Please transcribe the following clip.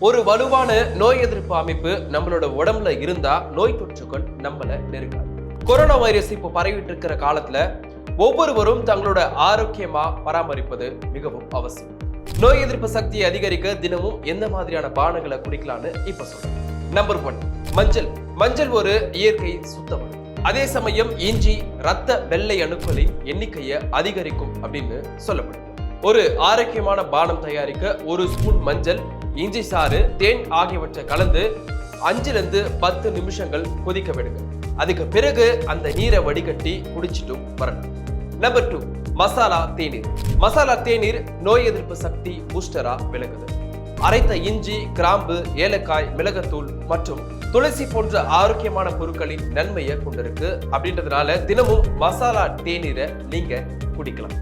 ஒரு வலுவான நோய் எதிர்ப்பு அமைப்பு நம்மளோட உடம்புல இருந்தா நோய் தொற்றுகள் நம்மள நெருங்காது. கொரோனா வைரஸ் இப்போ பரவிட்டு இருக்கிற காலத்துல ஒவ்வொருவரும் தங்களோட ஆரோக்கியமா பராமரிப்பது மிகவும் அவசியம். நோய் எதிர்ப்பு சக்தியை அதிகரிக்க தினமும் எந்த மாதிரியான பானங்களை குடிக்கலாம்னு இப்ப சொல்றேன். நம்பர் ஒன் மஞ்சள். மஞ்சள் ஒரு இயற்கை சுத்தம் அதே சமயம் இஞ்சி ரத்த வெள்ளை அணுக்களின் எண்ணிக்கையை அதிகரிக்கும் அப்படின்னு சொல்லப்படுது. ஒரு ஆரோக்கியமான பானம் தயாரிக்க ஒரு ஸ்பூன் மஞ்சள் இஞ்சி சாறு தேன் ஆகியவற்றை கலந்து அஞ்சுலேருந்து பத்து நிமிஷங்கள் கொதிக்க விடுங்க. அதுக்கு பிறகு அந்த நீரை வடிகட்டி குடிச்சிட்டும் வரணும். நம்பர் டூ மசாலா தேநீர். மசாலா தேநீர் நோய் எதிர்ப்பு சக்தி பூஸ்டரா விளங்குது. அரைத்த இஞ்சி கிராம்பு ஏலக்காய் மிளகத்தூள் மற்றும் துளசி போன்ற ஆரோக்கியமான பொருட்களின் நன்மையை கொண்டிருக்கு. அப்படின்றதுனால தினமும் மசாலா தேநீரை நீங்க குடிக்கலாம்.